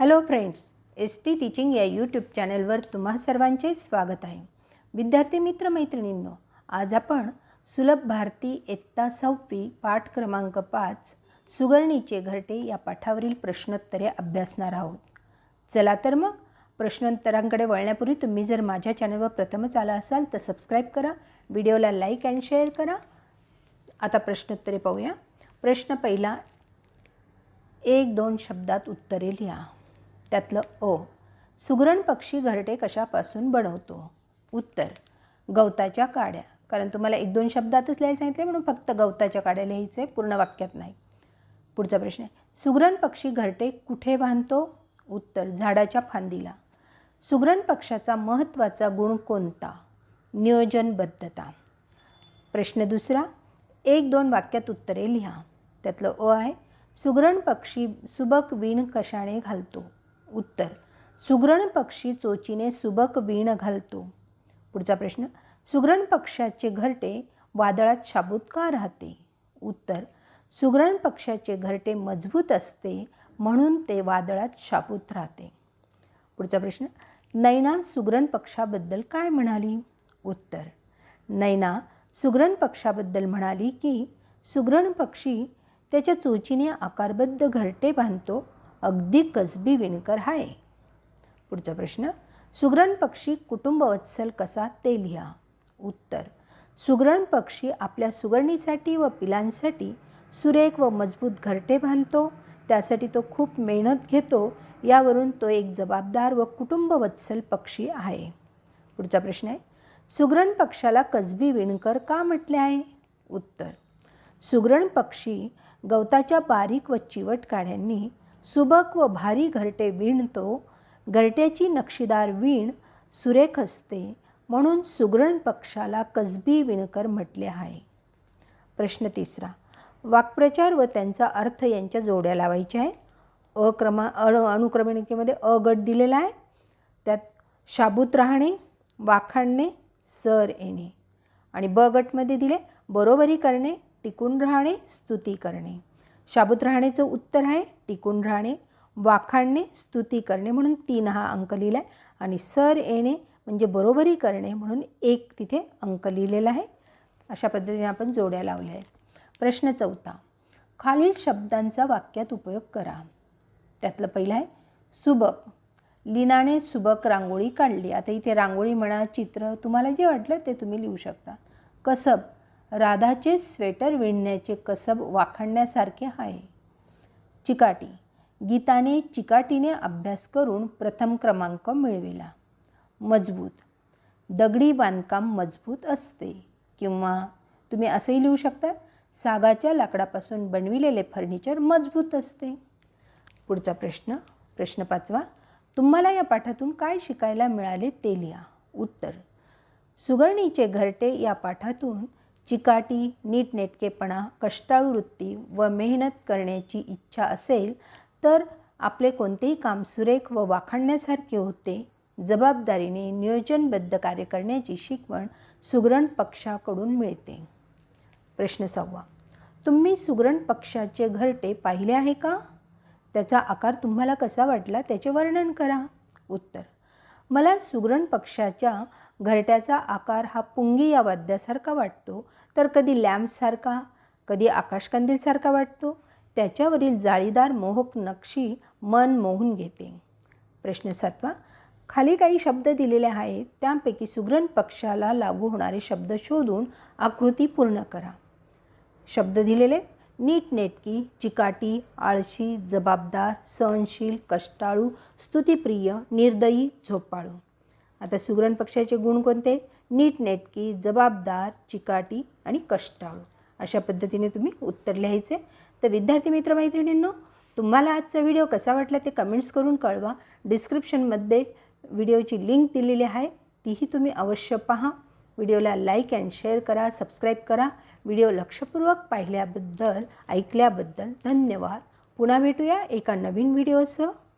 Hello friends S T teaching या YouTube चॅनलवर तुम्हा सर्वांचे स्वागत आहे. विद्यार्थी मित्र मैत्रिणींनो आज आपण सुलभ भारती इयत्ता सहावी पाठ क्रमांक पाच सुगरणीचे घरटे या पाठावरील प्रश्नोत्तरे अभ्यासणार आहोत. चला तर मग प्रश्नोत्तरांकडे वळण्यापूर्वी तुम्ही जर माझ्या चॅनलवर प्रथमच आला असाल तर सबस्क्राईब करा व्हिडिओला लाईक अँड शेअर करा. आता प्रश्नोत्तरे पाहूया. प्रश्न पहिला एक दोन शब्दात उत्तरे लिहा. त्यातलं अ सुगरण पक्षी घरटे कशापासून बनवतो? उत्तर गवताच्या काड्या. कारण तुम्हाला एक दोन शब्दातच लिहायला सांगितले म्हणून फक्त गवताच्या काड्या लिहायचे पूर्ण वाक्यात नाही. पुढचा प्रश्न आहे. सुगरण पक्षी घरटे कुठे बांधतो? उत्तर झाडाच्या फांदीला. सुगरण पक्षाचा महत्त्वाचा गुण कोणता? नियोजनबद्धता. प्रश्न दुसरा एक दोन वाक्यात उत्तरे लिहा. त्यातलं अ आहे. सुगरण पक्षी सुबक विण कशाने घालतो? उत्तर. सुगरण पक्षी चोचीने सुबक वीण घालतो. पुढचा प्रश्न सुगरण पक्षाचे घरटे वादळात शाबूत का राहते? उत्तर सुगरण पक्षाचे घरटे मजबूत असते म्हणून ते वादळात शाबूत राहते. पुढचा प्रश्न नैना सुगरण पक्षाबद्दल काय म्हणाली? उत्तर नैना सुगरण पक्षाबद्दल म्हणाली की सुगरण पक्षी त्याच्या चोचीने आकारबद्ध घरटे बांधतो अगदी कसबी विणकर आहे पुढचा प्रश्न सुगरण पक्षी कुटुंबवत्सल कसा ते लिहा. उत्तर सुगरण पक्षी आपल्या सुगरणीसाठी व पिलांसाठी सुरेख व मजबूत घरटे बांधतो. त्यासाठी तो खूप मेहनत घेतो. यावरून तो एक जबाबदार व कुटुंबवत्सल पक्षी आहे. पुढचा प्रश्न आहे सुगरण पक्षाला कसबी विणकर का म्हटले आहे? उत्तर सुगरण पक्षी गवताच्या बारीक व चिवट काड्यांनी सुबक व भारी घरटे विणतो घरट्याची नक्षीदार वीण सुरेख असते म्हणून सुगरण पक्षाला कसबी विणकर म्हटले आहे. प्रश्न तिसरा वाक्प्रचार व त्यांचा अर्थ यांच्या जोड्या लावायच्या आहे? अक्रमा अण अ अनुक्रमणिकेमध्ये अ गट दिलेला आहे. त्यात शाबूत राहणे वाखाणणे सर येणे. आणि ब गटमध्ये दिले बरोबरी करणे टिकून राहणे स्तुती करणे. शाबूत राहण्याचं उत्तर आहे टिकून राहणे वाखाणणे स्तुती करणे म्हणून तीन हा अंक लिहिला आहे आणि सर येणे म्हणजे बरोबरी करणे म्हणून एक तिथे अंक लिहिलेला आहे. अशा पद्धतीने आपण जोड्या लावल्या आहेत. प्रश्न चौथा. खालील शब्दांचा वाक्यात उपयोग करा. त्यातलं पहिलं आहे सुबक. लिनाने सुबक रांगोळी काढली. आता इथे रांगोळी म्हणा चित्र तुम्हाला जे वाटलं ते तुम्ही लिहू शकता. कसब. राधाचे स्वेटर विणण्याचे कसब वाखाणण्यासारखे आहे. चिकाटी. गीताने चिकाटीने अभ्यास करून प्रथम क्रमांक मिळविला. मजबूत. दगडी बांधकाम मजबूत असते. किंवा तुम्ही असंही लिहू शकता सागाच्या लाकडापासून बनविलेले फर्निचर मजबूत असते. पुढचा प्रश्न प्रश्न पाचवा. तुम्हाला या पाठातून काय शिकायला मिळाले ते लिहा. उत्तर. सुगरणीचे घरटे या पाठातून चिकाटी नीटनेटकेपणा कष्टाळू वृत्ती व मेहनत करण्याची इच्छा असेल तर आपले कोणतेही काम सुरेख व वाखाणण्यासारखे होते. जबाबदारीने नियोजनबद्ध कार्य करण्याची शिकवण सुगरण पक्षाकडून मिळते. प्रश्न सहावा. तुम्ही सुगरण पक्षाचे घरटे पाहिले आहे का? त्याचा आकार तुम्हाला कसा वाटला त्याचे वर्णन करा. उत्तर. मला सुगरण पक्षाच्या घरट्याचा आकार हा पुंगी या वाद्यासारखा वाटतो. तर कधी लॅम्पसारखा कधी आकाशकंदीलसारखा वाटतो. त्याच्यावरील जाळीदार मोहक नक्षी मन मोहून घेते. प्रश्न सातवा खाली काही शब्द दिलेले आहेत. त्यापैकी सुग्रण पक्षाला लागू होणारे शब्द शोधून आकृती पूर्ण करा. शब्द दिलेले नीटनेटकी चिकाटी आळशी जबाबदार सहनशील कष्टाळू स्तुतिप्रिय निर्दयी झोपाळू. आता सुगरण पक्षाचे गुण कोणते? नीटनेटकी जबाबदार चिकाटी आणि कष्टाळू. अशा पद्धतीने तुम्ही उत्तर लिहायचे. तर विद्यार्थी मित्रमैत्रिणींनो तुम्हाला आजचा व्हिडिओ कसा वाटला ते कमेंट्स करून कळवा. डिस्क्रिप्शनमध्ये व्हिडिओची लिंक दिलेली आहे तीही तुम्ही अवश्य पहा. व्हिडिओला लाईक अँड शेअर करा सबस्क्राईब करा. व्हिडिओ लक्षपूर्वक पाहिल्याबद्दल ऐकल्याबद्दल धन्यवाद. पुन्हा भेटूया एका नवीन व्हिडिओसह.